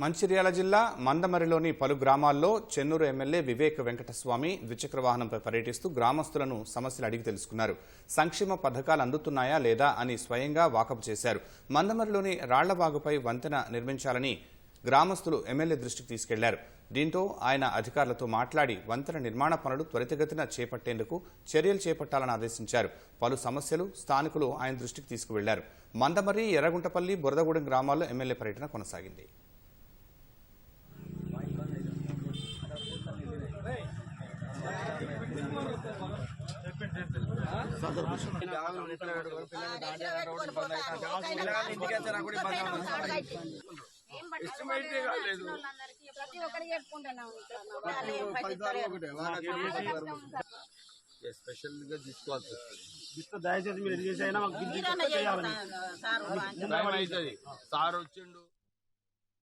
మంచిర్యాల జిల్లా మందమరిలోని పలు గ్రామాల్లో చెన్నూరు ఎమ్మెల్యే వివేక్ వెంకటస్వామి ద్విచక్ర వాహనంపై పర్యటిస్తూ గ్రామస్తులను సమస్యలు అడిగి తెలుసుకున్నారు. సంక్షేమ పథకాలు అందుతున్నాయా లేదా అని స్వయంగా వాకపు చేశారు. మందమరిలోని రాళ్ళబాగుపై వంతెన నిర్మించాలని గ్రామస్తులు ఎమ్మెల్యే దృష్టికి తీసుకెళ్ళారు. దీంతో ఆయన అధికారులతో మాట్లాడి వంతెన నిర్మాణ పనులు త్వరితగతిన చేపట్టేందుకు చర్యలు చేపట్టాలని ఆదేశించారు. పలు సమస్యలు స్థానికులు ఆయన దృష్టికి తీసుకువెళ్ళారు. మందమరి ఎర్రగుంటపల్లి బురదగూడెం గ్రామాల్లో ఎమ్మెల్యే పర్యటన కొనసాగింది. ప్రతి ఒక్కరికి చెప్పుకుంటున్నాం స్పెషల్గా తీసుకోవాల్సి వస్తుంది. ఇస్తే దయచేసి మీరు ఇది చేసి అయినా మాకు సార్ వచ్చిండు.